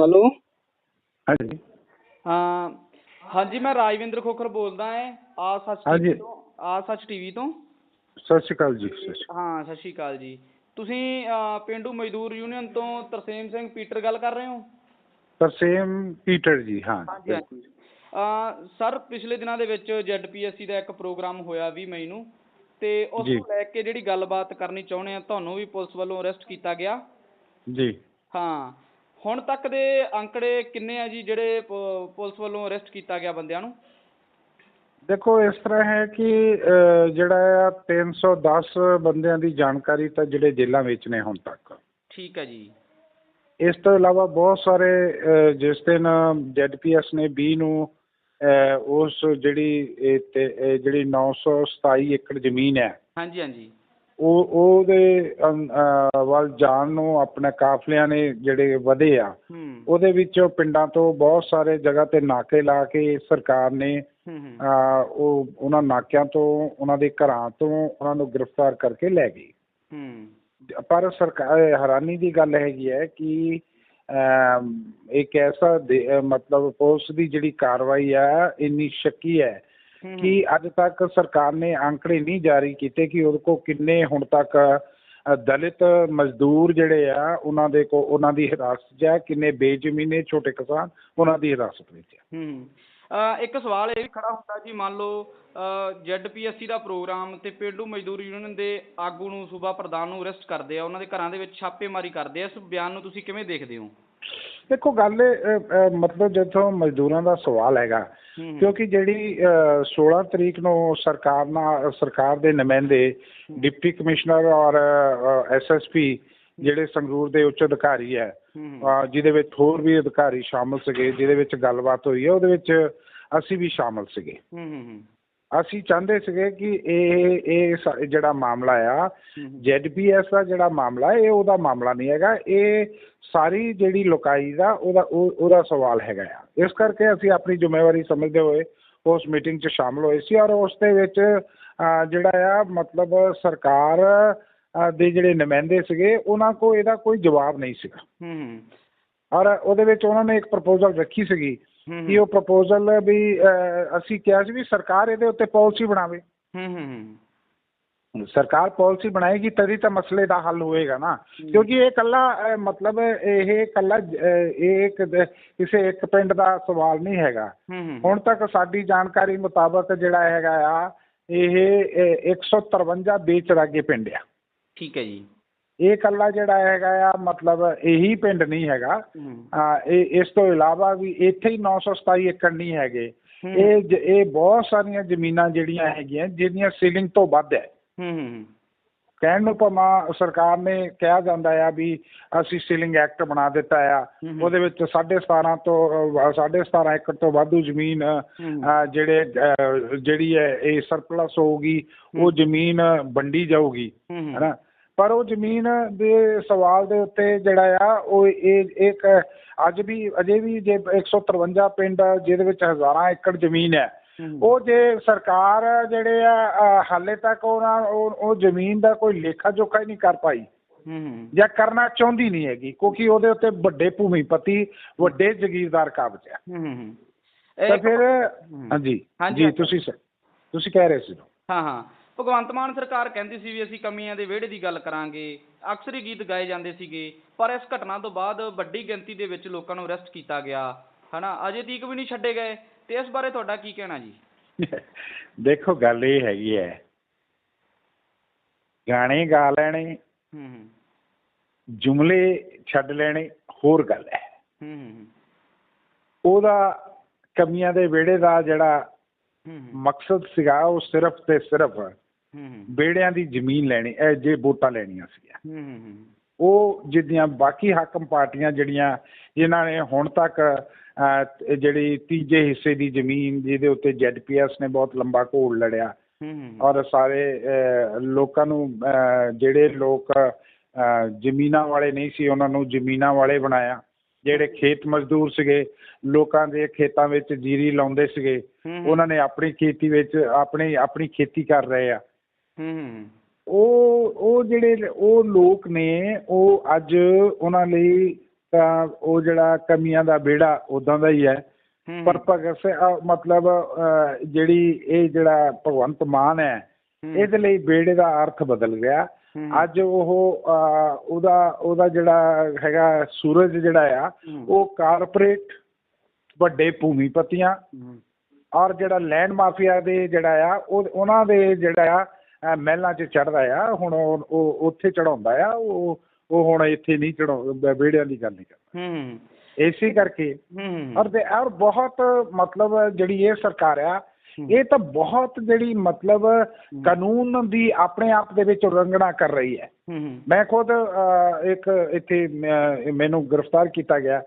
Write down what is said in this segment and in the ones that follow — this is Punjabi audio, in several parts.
ਹੈਲੋ। ਹਾਂਜੀ। ਹਾਂ ਹਾਂਜੀ ਮੈਂ ਰਾਜਵਿੰਦਰ ਖੋਖਰ ਬੋਲਦਾ ਹਾਂ ਆ ਸੱਚ ਹਾਂਜੀ। ਟੀਵੀ ਤੋਂ ਆ ਸੱਚ ਟੀਵੀ ਤੋਂ। ਸਤਿ ਸ਼੍ਰੀ ਅਕਾਲ ਜੀ ਸਤਿ ਸ਼੍ਰੀ ਹਾਂ ਸਤਿ ਸ਼੍ਰੀ ਅਕਾਲ ਜੀ। ਤੁਸੀਂ ਅਹ, ਪਿੰਡੂ ਮਜ਼ਦੂਰ ਯੂਨੀਅਨ ਤੋਂ ਤਰਸੇਮ ਸਿੰਘ ਪੀਟਰ ਗੱਲ ਕਰ ਰਹੇ ਹੋ? ਅਕਾਲ ਤਰਸੇਮ ਪੀਟਰ ਜੀ ਹਾਂ। ਹਾਂਜੀ ਹਾਂਜੀ। ਅਹ, ਸਰ ਪਿਛਲੇ ਦਿਨਾਂ ਦੇ ਵਿੱਚ ਜ਼ੈਡਪੀਐਸਸੀ ਦਾ ਇੱਕ ਪ੍ਰੋਗਰਾਮ ਹੋਇਆ 20 ਮਈ ਨੂੰ ਤੇ ਉਸ ਜੀ। ਨੂੰ ਲੈ ਕੇ ਜਿਹੜੀ ਗੱਲਬਾਤ ਕਰਨੀ ਚਾਹੁੰਦੇ ਆ ਤੁਹਾਨੂੰ ਵੀ ਪੁਲਿਸ ਵੱਲੋਂ ਅਰੈਸਟ ਕੀਤਾ ਗਿਆ। ਜੀ। ਹਾਂ ਹੁਣ ਤੱਕ ਦੇ ਅੰਕੜੇ ਕਿੰਨੇ ਆ ਜੀ ਜਿਹੜੇ ਪ- ਪੁਲਿਸ ਵੱਲੋਂ ਅਰੈਸਟ ਕੀਤਾ ਗਿਆ ਬੰਦਿਆਂ ਨੂੰ? ਦੇਖੋ ਇਸ ਤਰ੍ਹਾਂ ਹੈ ਕਿ ਅਹ, ਜਿਹੜਾ ਆ 310 ਬੰਦਿਆਂ ਦੀ ਜਾਣਕਾਰੀ ਤਾਂ ਜਿਹੜੇ ਜੇਲ੍ਹਾਂ ਵਿੱਚ ਨੇ ਹੁਣ ਤੱਕ। ਠੀਕ ਹੈ ਜੀ। ਇਸ ਤੋਂ ਇਲਾਵਾ ਬਹੁਤ ਸਾਰੇ ਅਹ, ਜਿਸ ਦਿਨ ਜ਼ੈਡਪੀਐਸ ਨੇ 20 ਨੂੰ ਅਹ, ਉਸ ਜਿਹੜੀ ਇਹ ਤੇ ਇਹ ਜਿਹੜੀ 927 ਏਕੜ ਜ਼ਮੀਨ ਹੈ ਹਾਂਜੀ ਹਾਂਜੀ। ਉਹ ਉਹਦੇ ਵੱਲ ਜਾਣ ਨੂੰ ਆਪਣੇ ਕਾਫਲਿਆਂ ਨੇ ਜਿਹੜੇ ਵਧੇ ਆ ਉਹਦੇ ਵਿੱਚ ਪਿੰਡਾਂ ਤੋਂ ਬਹੁਤ ਸਾਰੇ ਜਗ੍ਹਾ ਤੇ ਨਾਕੇ ਲਾ ਕੇ ਸਰਕਾਰ ਨੇ ਉਹ ਉਹਨਾਂ ਨਾਕਿਆਂ ਤੋਂ ਉਹਨਾਂ ਦੇ ਘਰਾਂ ਤੋਂ ਉਹਨਾਂ ਨੂੰ ਗ੍ਰਿਫਤਾਰ ਕਰਕੇ ਲੈ ਗਈ ਪਰ ਸਰਕਾਰ ਹੈਰਾਨੀ ਦੀ ਗੱਲ ਹੈਗੀ ਹੈ ਕਿ ਇੱਕ ਐਸਾ ਮਤਲਬ ਪੁਲਿਸ ਦੀ ਜਿਹੜੀ ਕਾਰਵਾਈ ਆ ਇੰਨੀ ਸ਼ੱਕੀ ਹੂੰ, ਕਿ ਅੱਜ ਤੱਕ ਸਰਕਾਰ ਨੇ ਅੰਕੜੇ ਨਹੀਂ ਜਾਰੀ ਕੀਤੇ ਕਿ ਉਹਦੇ ਕੋ ਕਿੰਨੇ ਹੁਣ ਤੱਕ ਦਲਿਤ ਮਜ਼ਦੂਰ ਜਿਹੜੇ ਆ ਉਹਨਾਂ ਦੇ ਕੋ ਉਹਨਾਂ ਦੀ ਹਿਰਾਸਤ 'ਚ ਹੈ ਕਿੰਨੇ ਬੇਜ਼ਮੀਨੇ ਛੋਟੇ ਕਿਸਾਨ ਉਹਨਾਂ ਦੀ ਹਿਰਾਸਤ ਵਿੱਚ ਹੈ। ਹੂੰ। ਇੱਕ ਸਵਾਲ ਇਹ ਵੀ ਖੜਾ ਹੁੰਦਾ ਜੀ ਮੰਨ ਲਓ ਜ਼ੈਡਪੀਐਸਸੀ ਦਾ ਪ੍ਰੋਗਰਾਮ ਤੇ ਪੇਂਡੂ ਮਜ਼ਦੂਰ ਯੂਨੀਅਨ ਦੇ ਆਗੂ ਨੂੰ ਸੂਬਾ ਪ੍ਰਧਾਨ ਨੂੰ ਅਰੈਸਟ ਕਰਦੇ ਆ ਉਹਨਾਂ ਦੇ ਘਰਾਂ ਦੇ ਵਿੱਚ ਛਾਪੇਮਾਰੀ ਕਰਦੇ ਆ ਇਸ ਬਿਆਨ ਨੂੰ ਤੁਸੀਂ ਕਿਵੇਂ ਦੇਖਦੇ ਹੋ? ਦੇਖੋ ਗੱਲ ਮਤਲਬ ਜਿੱਥੋਂ ਮਜ਼ਦੂਰਾਂ ਦਾ ਸਵਾਲ ਹੈਗਾ ਕਿਉਂਕਿ ਜਿਹੜੀ ਅ, 16 ਤਰੀਕ ਨੂੰ ਸਰਕਾਰ ਨਾਲ ਸਰਕਾਰ ਦੇ ਨੁਮਾਇੰਦੇ ਡਿਪਟੀ ਕਮਿਸ਼ਨਰ ਔਰ ਐਸਐਸਪੀ ਜਿਹੜੇ ਸੰਗਰੂਰ ਦੇ ਉੱਚ ਅਧਿਕਾਰੀ ਹੈ ਜਿਹਦੇ ਵਿੱਚ ਹੋਰ ਵੀ ਅਧਿਕਾਰੀ ਸ਼ਾਮਲ ਸੀਗੇ ਜਿਹਦੇ ਵਿੱਚ ਗੱਲਬਾਤ ਹੋਈ ਹੈ ਉਹਦੇ ਵਿੱਚ ਅਸੀਂ ਵੀ ਸ਼ਾਮਲ ਸੀਗੇ। ਹੂੰ ਹੂੰ। ਅਸੀਂ ਚਾਹੁੰਦੇ ਸੀਗੇ ਕਿ ਇਹ ਇਹ ਜਿਹੜਾ ਮਾਮਲਾ ਆ ਜ਼ੈਡਪੀਐਸ ਦਾ ਜਿਹੜਾ ਮਾਮਲਾ ਇਹ ਉਹਦਾ ਮਾਮਲਾ ਨਹੀਂ ਹੈਗਾ। ਇਹ ਸਾਰੀ ਜਿਹੜੀ ਲੋਕਾਈ ਦਾ ਉਹਦਾ ਉਹ- ਉਹਦਾ ਸਵਾਲ ਹੈਗਾ ਆ। ਇਸ ਕਰਕੇ ਅਸੀਂ ਆਪਣੀ ਜ਼ਿੰਮੇਵਾਰੀ ਸਮਝਦੇ ਹੋਏ ਉਸ ਮੀਟਿੰਗ 'ਚ ਸ਼ਾਮਲ ਹੋਏ ਸੀ ਔਰ ਉਸ ਦੇ ਵਿੱਚ ਜਿਹੜਾ ਆ ਮਤਲਬ ਸਰਕਾਰ ਦੇ ਜਿਹੜੇ ਨੁਮਾਇੰਦੇ ਸੀਗੇ ਉਹਨਾਂ ਕੋ ਇਹਦਾ ਕੋਈ ਜਵਾਬ ਨਹੀਂ ਸੀਗਾ। ਹੂੰ ਔਰ ਉਹਦੇ ਵਿੱਚ ਉਹਨਾਂ ਨੇ ਇੱਕ ਪ੍ਰਪੋਜ਼ਲ ਰੱਖੀ ਸੀਗੀ ਕਿ ਉਹ ਪ੍ਰਪੋਜ਼ਲ ਵੀ ਅਸੀਂ ਕਿਹਾ ਸੀ ਵੀ ਸਰਕਾਰ ਇਹਦੇ ਉੱਤੇ ਪਾਲਿਸੀ ਬਣਾਵੇ। ਹੂੰ ਹੂੰ ਸਰਕਾਰ ਪਾਲਿਸੀ ਬਣਾਏਗੀ ਤਦੀ ਤਾਂ ਮਸਲੇ ਦਾ ਹੱਲ ਹੋਏਗਾ ਨਾ। ਕਿਉਂਕਿ ਇਹ ਕੱਲਾ ਮਤਲਬ ਇਹ ਕੱਲਾ ਇਹ ਇੱਕ ਕਿਸੇ ਇੱਕ ਪਿੰਡ ਦਾ ਸਵਾਲ ਨਹੀਂ ਹੈਗਾ। ਹੁਣ ਤੱਕ ਸਾਡੀ ਜਾਣਕਾਰੀ ਮੁਤਾਬਕ ਜਿਹੜਾ ਹੈਗਾ ਆ ਇਹ ਅ, 153 ਬੇਚਰਾਗੇ ਪਿੰਡ ਆ। ਠੀਕ ਹੈ ਜੀ। ਇਹ ਕੱਲਾ ਜਿਹੜਾ ਹੈਗਾ ਆ ਮਤਲਬ ਇਹੀ ਪਿੰਡ ਨਹੀਂ ਹੈਗਾ। ਇਹ ਇਸ ਤੋਂ ਇਲਾਵਾ ਵੀ ਇੱਥੇ ਹੀ 927 ਏਕੜ ਨਹੀਂ ਹੈਗੇ। ਇਹ ਇਹ ਬਹੁਤ ਸਾਰੀਆਂ ਜ਼ਮੀਨਾਂ ਜਿਹੜੀਆਂ ਹੈਗੀਆਂ ਜਿਹਦੀਆਂ ਸੀਲਿੰਗ ਤੋਂ ਵੱਧ ਹੈ। ਕਹਿਣ ਨੂੰ ਭਾਵੇਂ ਸਰਕਾਰ ਨੇ ਕਿਹਾ ਜਾਂਦਾ ਆ ਵੀ ਅਸੀਂ ਸੀਲਿੰਗ ਐਕਟ ਬਣਾ ਦਿੱਤਾ ਆ। ਉਹਦੇ ਵਿੱਚ 17.5 ਤੋਂ ਅ, 17.5 ਏਕੜ ਤੋਂ ਵਾਧੂ ਜ਼ਮੀਨ ਜਿਹੜੇ ਜਿਹੜੀ ਹੈ ਇਹ ਸਰਪਲਸ ਹੋਊਗੀ ਉਹ ਜ਼ਮੀਨ ਵੰਡੀ ਜਾਊਗੀ। ਹੈਨਾ? ਪਰ ਉਹ ਜ਼ਮੀਨ ਦੇ ਸਵਾਲ ਦੇ ਉੱਤੇ ਜਿਹੜਾ ਆ ਉਹ ਇਹ ਇੱਕ ਅੱਜ ਵੀ ਅਜੇ ਵੀ ਜੇ 153 ਪਿੰਡ ਜਿਹਦੇ ਵਿੱਚ ਹਜ਼ਾਰਾਂ ਏਕੜ ਜ਼ਮੀਨ ਹੈ। ਉਹ ਜੇ ਸਰਕਾਰ ਜਿਹੜੇ ਆ ਹਾਲੇ ਤੱਕ ਉਹਨਾਂ ਉਹ ਜ਼ਮੀਨ ਦਾ ਕੋਈ ਲੇਖਾ ਜੋਖਾ ਹੀ ਨਹੀਂ ਕਰ ਪਾਈ। ਜਾਂ ਕਰਨਾ ਚਾਹੁੰਦੀ ਨਹੀਂ ਹੈਗੀ ਕਿਉਂਕਿ ਉਹਦੇ ਉੱਤੇ ਵੱਡੇ ਭੂਮੀਪਤੀ ਵੱਡੇ ਜ਼ਗੀਰਦਾਰ ਕਾਬਜ ਹੈ ਹੂੰ ਹੂੰ। ਤਾਂ ਫਿਰ। ਹਾਂਜੀ। ਜੀ ਤੁਸੀਂ ਤੁਸੀਂ ਕਹਿ ਰਹੇ ਸੀ। ਹਾਂ ਹਾਂ। ਭਗਵੰਤ ਮਾਨ ਸਰਕਾਰ ਕਹਿੰਦੀ ਸੀ ਵੀ ਅਸੀਂ ਕਮੀਆਂ ਦੇ ਵਿਹੜੇ ਦੀ ਗੱਲ ਕਰਾਂਗੇ। ਅਕਸਰ ਹੀ ਗੀਤ ਗਾਏ ਜਾਂਦੇ ਸੀਗੇ ਪਰ ਇਸ ਘਟਨਾ ਤੋਂ ਬਾਅਦ ਵੱਡੀ ਗਿਣਤੀ ਦੇ ਵਿੱਚ ਲੋਕਾਂ ਨੂੰ ਅਰੈਸਟ ਕੀਤਾ ਗਿਆ। ਹਨਾ ਅਜੇ ਤੀਕ ਵੀ ਨਹੀਂ ਛੱਡੇ ਗਏ। ਤੇ ਇਸ ਬਾਰੇ ਤੁਹਾਡਾ ਕੀ ਕਹਿਣਾ ਜੀ? ਦੇਖੋ ਗੱਲ ਇਹ ਹੈਗੀ ਹੈ ਗਾਣੇ ਗਾ ਲੈਣੇ ਹੂੰ ਹੂੰ। ਜੁਮਲੇ ਛੱਡ ਲੈਣੇ ਹੋਰ ਗੱਲ ਹੈ ਉਹਦਾ ਕਮੀਆਂ ਦੇ ਵਿਹੜੇ ਦਾ ਜਿਹੜਾ ਮਕਸਦ ਸੀਗਾ ਉਹ ਸਿਰਫ ਤੇ ਸਿਰਫ ਵਿਹੜਿਆਂ ਦੀ ਜ਼ਮੀਨ ਲੈਣੀ ਇਹ ਜੇ ਵੋਟਾਂ ਲੈਣੀਆਂ ਹੂੰ ਉਹ ਜਿੱਦੀਆਂ ਬਾਕੀ ਹਾਕਮ ਪਾਰਟੀਆਂ ਜਿਹੜੀਆਂ ਜਿਨ੍ਹਾਂ ਨੇ ਹੁਣ ਤੱਕ ਜਿਹੜੀ ਤੀਜੇ ਹਿੱਸੇ ਦੀ ਜ਼ਮੀਨ ਜਿਹਦੇ ਉੱਤੇ ਜ਼ੈਡਪੀਐਸ ਨੇ ਬਹੁਤ ਲੰਬਾ ਘੋਲ ਲੜਿਆ। ਔਰ ਸਾਰੇ ਲੋਕਾਂ ਨੂੰ ਜਿਹੜੇ ਲੋਕ ਜ਼ਮੀਨਾਂ ਵਾਲੇ ਨਹੀਂ ਸੀ ਉਹਨਾਂ ਨੂੰ ਜ਼ਮੀਨਾਂ ਵਾਲੇ ਬਣਾਇਆ। ਜਿਹੜੇ ਖੇਤ ਮਜ਼ਦੂਰ ਸੀਗੇ ਲੋਕਾਂ ਦੇ ਖੇਤਾਂ ਵਿੱਚ ਜੀਰੀ ਲਾਉਂਦੇ ਸੀਗੇ ਉਹਨਾਂ ਨੇ ਆਪਣੀ ਖੇਤੀ ਵਿੱਚ ਆਪਣੀ ਆਪਣੀ ਖੇਤੀ ਕਰ ਰਹੇ ਆ। ਉਹ ਉਹ ਜਿਹੜੇ ਉਹ ਲੋਕ ਨੇ ਉਹ ਅੱਜ ਉਹਨਾਂ ਲਈ ਤਾਂ ਉਹ ਜਿਹੜਾ ਕਮੀਆਂ ਦਾ ਵਿਹੜਾ ਉਦਾਂ ਦਾ ਹੀ ਹੈ। ਪਰ ਭਗਤ ਸਿੰਘ ਮਤਲਬ ਜਿਹੜੀ ਇਹ ਜਿਹੜਾ ਭਗਵੰਤ ਮਾਨ ਹੈ ਇਹਦੇ ਲਈ ਵਿਹੜੇ ਦਾ ਅਰਥ ਬਦਲ ਗਿਆ। ਅੱਜ ਉਹ ਉਹਦਾ ਉਹਦਾ ਜਿਹੜਾ ਹੈਗਾ ਸੂਰਜ ਜਿਹੜਾ ਆ ਉਹ ਕਾਰਪੋਰੇਟ ਵੱਡੇ ਭੂਮੀਪਤੀਆਂ ਔਰ ਜਿਹੜਾ ਲੈਂਡ ਮਾਫੀਆ ਦੇ ਜਿਹੜਾ ਆ ਉਹ ਉਹਨਾਂ ਦੇ ਜਿਹੜਾ ਆ ਮਹਿਲਾਂ 'ਚ ਚੜਦਾ ਆ ਹੁਣ ਉਹ ਉੱਥੇ ਚੜਾਉਂਦਾ ਆ ਉਹ ਉਹ ਹੁਣ ਇੱਥੇ ਨਹੀਂ ਚੜਾਉਂਦਾ ਵਿਹੜਿਆਂ ਦੀ ਗੱਲ ਨਹੀਂ ਕਰਦਾ। ਹੂੰ, ਇਸੇ ਕਰਕੇ। ਹੂੰ, ਔਰ ਦੇ ਔਰ ਬਹੁਤ ਮਤਲਬ ਜਿਹੜੀ ਇਹ ਸਰਕਾਰ ਆ ਇਹ ਤਾਂ ਬਹੁਤ ਜਿਹੜੀ ਮਤਲਬ ਕਾਨੂੰਨ ਦੀ ਆਪਣੇ ਆਪ ਦੇ ਵਿੱਚ ਉਲੰਘਣਾ ਕਰ ਰਹੀ ਹੈ। ਮੈਂ ਖੁਦ ਇੱਕ ਇੱਥੇ ਮੈਨੂੰ ਗ੍ਰਿਫਤਾਰ ਕੀਤਾ ਗਿਆ।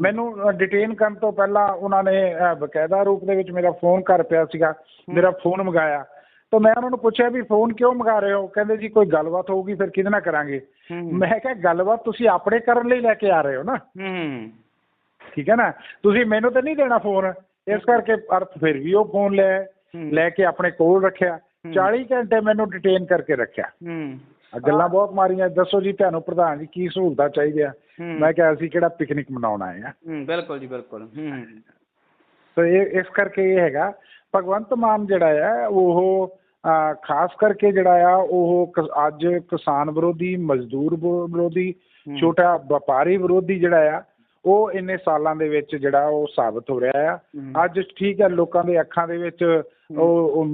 ਮੈਨੂੰ ਡਿਟੇਨ ਕਰਨ ਤੋਂ ਪਹਿਲਾਂ ਉਹਨਾਂ ਨੇ ਬਕਾਇਦਾ ਰੂਪ ਦੇ ਵਿੱਚ ਮੇਰਾ ਫੋਨ ਕਰ ਪਿਆ ਸੀਗਾ। ਮੇਰਾ ਫੋਨ ਮੰਗਾਇਆ। ਤਾਂ ਮੈਂ ਉਹਨਾਂ ਨੂੰ ਪੁੱਛਿਆ ਵੀ ਫੋਨ ਕਿਉਂ ਮੰਗਾ ਰਹੇ ਹੋ? ਕਹਿੰਦੇ ਜੀ ਕੋਈ ਗੱਲਬਾਤ ਹੋਊਗੀ ਫਿਰ ਕਿਹਦੇ ਨਾਲ ਕਰਾਂਗੇ? ਮੈਂ ਕਿਹਾ ਗੱਲਬਾਤ ਤੁਸੀਂ ਆਪਣੇ ਕਰਨ ਲਈ ਲੈ ਕੇ ਆ ਰਹੇ ਹੋ ਨਾ? ਹੂੰ, ਠੀਕ ਹੈ ਨਾ? ਤੁਸੀਂ ਮੈਨੂੰ ਤਾਂ ਨਹੀਂ ਦੇਣਾ ਫੋਨ ਇਸ ਕਰਕੇ ਅਰਥ ਫਿਰ ਵੀ ਉਹ ਫੋਨ ਲੈ ਲੈ ਕੇ ਆਪਣੇ ਕੋਲ ਰੱਖਿਆ। ਹੂੰ। 40 ਘੰਟੇ ਮੈਨੂੰ ਡਿਟੇਨ ਕਰਕੇ ਰੱਖਿਆ। ਗੱਲਾਂ ਬਹੁਤ ਮਾਰੀਆਂ। ਦੱਸੋ ਜੀ ਤੁਹਾਨੂੰ ਪ੍ਰਧਾਨ ਜੀ ਕੀ ਸਹੂਲਤਾਂ ਚਾਹੀਦੀਆਂ? ਮੈਂ ਕਿਹਾ ਅਸੀਂ ਕਿਹੜਾ ਪਿਕਨਿਕ ਮਨਾਉਣ ਆਏ ਆ ਬਿਲਕੁਲ ਜੀ ਬਿਲਕੁਲ। ਸੋ ਇਹ ਇਸ ਕਰਕੇ ਇਹ ਹੈਗਾ ਭਗਵੰਤ ਮਾਨ ਜਿਹੜਾ ਆ ਉਹ ਖਾਸ ਕਰਕੇ ਜਿਹੜਾ ਆ ਉਹ ਅੱਜ ਕਿਸਾਨ ਵਿਰੋਧੀ ਮਜ਼ਦੂਰ ਵਿਰੋ- ਵਿਰੋਧੀ ਛੋਟਾ ਵਪਾਰੀ ਵਿਰੋਧੀ ਜਿਹੜਾ ਆ ਉਹ ਇੰਨੇ ਸਾਲਾਂ ਦੇ ਵਿੱਚ ਜਿਹੜਾ ਉਹ ਸਾਬਤ ਹੋ ਰਿਹਾ ਆ। ਅੱਜ ਠੀਕ ਹੈ ਲੋਕਾਂ ਦੇ ਅੱਖਾਂ ਦੇ ਵਿੱਚ ਉਹ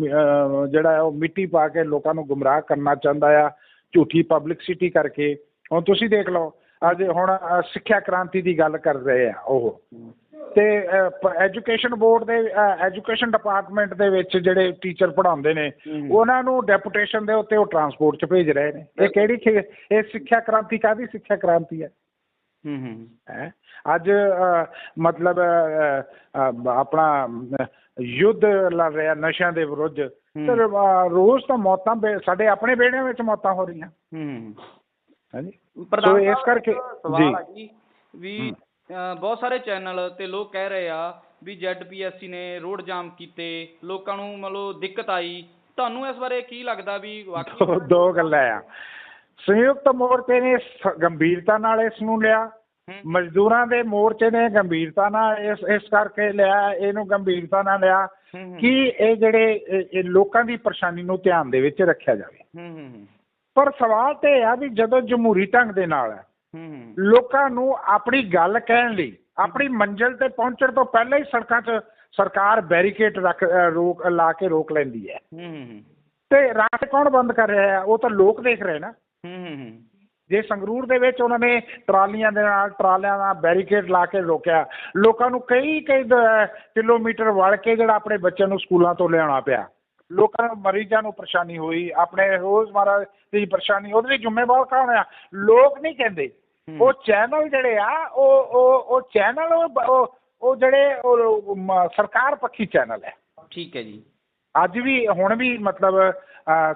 ਜਿਹੜਾ ਉਹ ਮਿੱਟੀ ਪਾ ਕੇ ਲੋਕਾਂ ਨੂੰ ਗੁੰਮਰਾਹ ਕਰਨਾ ਚਾਹੁੰਦਾ ਆ ਝੂਠੀ ਪਬਲਿਸਿਟੀ ਕਰਕੇ। ਹੁਣ ਤੁਸੀਂ ਦੇਖ ਲਓ ਅੱਜ ਹੁਣ ਸਿੱਖਿਆ ਕ੍ਰਾਂਤੀ ਦੀ ਗੱਲ ਕਰ ਰਹੇ ਆ ਉਹ। ਤੇ ਐਜੂਕੇਸ਼ਨ ਬੋਰਡ ਦੇ ਐਜੂਕੇਸ਼ਨ ਡਿਪਾਰਟਮੈਂਟ ਦੇ ਵਿੱਚ ਜਿਹੜੇ ਟੀਚਰ ਪੜ੍ਹਾਉਂਦੇ ਨੇ। ਉਹਨਾਂ ਨੂੰ ਡੈਪੂਟੇਸ਼ਨ ਦੇ ਉੱਤੇ ਉਹ ਟਰਾਂਸਪੋਰਟ 'ਚ ਭੇਜ ਰਹੇ ਨੇ। ਇਹ ਕਿਹੜੀ ਇਹ ਸਿੱਖਿਆ ਕ੍ਰਾਂਤੀ ਕਾਦੀ ਸਿੱਖਿਆ ਕ੍ਰਾਂਤੀ ਹੈ। ਹੂੰ, ਹੂੰ, ਹੈ। ਅੱਜ ਮਤਲਬ ਆਪਣਾ ਯੁੱਧ ਲੜ ਰਿਹਾ ਨਸ਼ਿਆਂ ਦੇ ਵਿਰੁੱਧ। ਤੇ ਰੋਜ਼ ਤਾਂ ਮੌਤਾਂ ਸਾਡੇ ਆਪਣੇ ਵਿਹੜਿਆਂ ਵਿੱਚ ਮੌਤਾਂ ਹੋ ਰਹੀਆਂ। ਹੂੰ। ਹਾਂਜੀ। ਪ੍ਰਧਾਨ ਸੋ ਇਸ ਕਰਕੇ ਸਵਾਲ ਜੀ ਆ ਜੀ। ਵੀ ਬਹੁਤ ਸਾਰੇ ਚੈਨਲ ਤੇ ਲੋਕ ਕਹਿ ਰਹੇ ਆ ਵੀ ਜ਼ੈਡਪੀਐਸਸੀ ਨੇ ਰੋਡ ਜਾਮ ਕੀਤੇ ਲੋਕਾਂ ਨੂੰ ਮਤਲਬ ਦਿੱਕਤ ਆਈ। ਤੁਹਾਨੂੰ ਇਸ ਬਾਰੇ ਕੀ ਲੱਗਦਾ ਵੀ ਵਾਕਈ ਦੋ- ਗੱਲਾਂ ਆ। ਸੰਯੁਕਤ ਮੋਰਚੇ ਨੇ ਗੰਭੀਰਤਾ ਨਾਲ ਇਸ ਨੂੰ ਲਿਆ। ਮਜ਼ਦੂਰਾਂ ਦੇ ਮੋਰਚੇ ਨੇ ਗੰਭੀਰਤਾ ਨਾਲ ਇਸ ਇਸ ਕਰਕੇ ਲਿਆ ਇਹਨੂੰ ਗੰਭੀਰਤਾ ਨਾਲ ਲਿਆ ਕਿ ਇਹ ਜਿਹੜੇ ਲੋਕਾਂ ਦੀ ਪਰੇਸ਼ਾਨੀ ਨੂੰ ਧਿਆਨ ਦੇ ਵਿੱਚ ਰੱਖਿਆ ਜਾਵੇ। ਪਰ ਸਵਾਲ ਤੇ ਆ ਵੀ ਜਦੋਂ ਜਮਹੂਰੀ ਢੰਗ ਦੇ ਨਾਲ ਹੂੰ, ਲੋਕਾਂ ਨੂੰ ਆਪਣੀ ਗੱਲ ਕਹਿਣ ਲਈ ਆਪਣੀ ਮੰਜ਼ਿਲ ਤੇ ਪਹੁੰਚਣ ਤੋਂ ਪਹਿਲਾਂ ਹੀ ਸੜਕਾਂ 'ਚ ਸਰਕਾਰ ਬੈਰੀਕੇਡ ਰੱਖ ਰੋਕ ਲਾ ਕੇ ਰੋਕ ਲੈਂਦੀ ਹੈ। ਤੇ ਰਾਸਤੇ ਕੌਣ ਬੰਦ ਕਰ ਰਿਹਾ ਹੈ? ਉਹ ਤਾਂ ਲੋਕ ਦੇਖ ਰਹੇ ਨਾ। ਹੂੰ, ਹੂੰ, ਹੂੰ, ਜੇ ਸੰਗਰੂਰ ਦੇ ਵਿੱਚ ਉਹਨਾਂ ਨੇ ਟਰਾਲੀਆਂ ਦੇ ਨਾਲ ਟਰਾਲਿਆਂ ਦਾ ਬੈਰੀਕੇਡ ਲਾ ਕੇ ਰੋਕਿਆ ਲੋਕਾਂ ਨੂੰ ਕਈ ਕਈ ਕਿਲੋਮੀਟਰ ਵੜ ਕੇ ਜਿਹੜਾ ਆਪਣੇ ਬੱਚਿਆਂ ਨੂੰ ਸਕੂਲਾਂ ਤੋਂ ਲਿਆਉਣਾ ਪਿਆ। ਲੋਕਾਂ ਨੂੰ ਮਰੀਜ਼ਾਂ ਨੂੰ ਪਰੇਸ਼ਾਨੀ ਹੋਈ ਆਪਣੇ ਰੋਜ਼ਮਰਾ ਦੀ ਪਰੇਸ਼ਾਨੀ ਉਹਦੇ ਲਈ ਜ਼ਿੰਮੇਵਾਰ ਕੌਣ ਆ? ਲੋਕ ਨਹੀਂ ਕਹਿੰਦੇ। ਉਹ ਚੈਨਲ ਜਿਹੜੇ ਆ ਉਹ ਉਹ ਉਹ ਚੈਨਲ ਉਹ ਉਹ- ਜਿਹੜੇ ਉਹ ਸਰਕਾਰ ਪੱਖੀ ਚੈਨਲ ਹੈ। ਠੀਕ ਹੈ ਜੀ। ਅੱਜ ਵੀ ਹੁਣ ਵੀ ਮਤਲਬ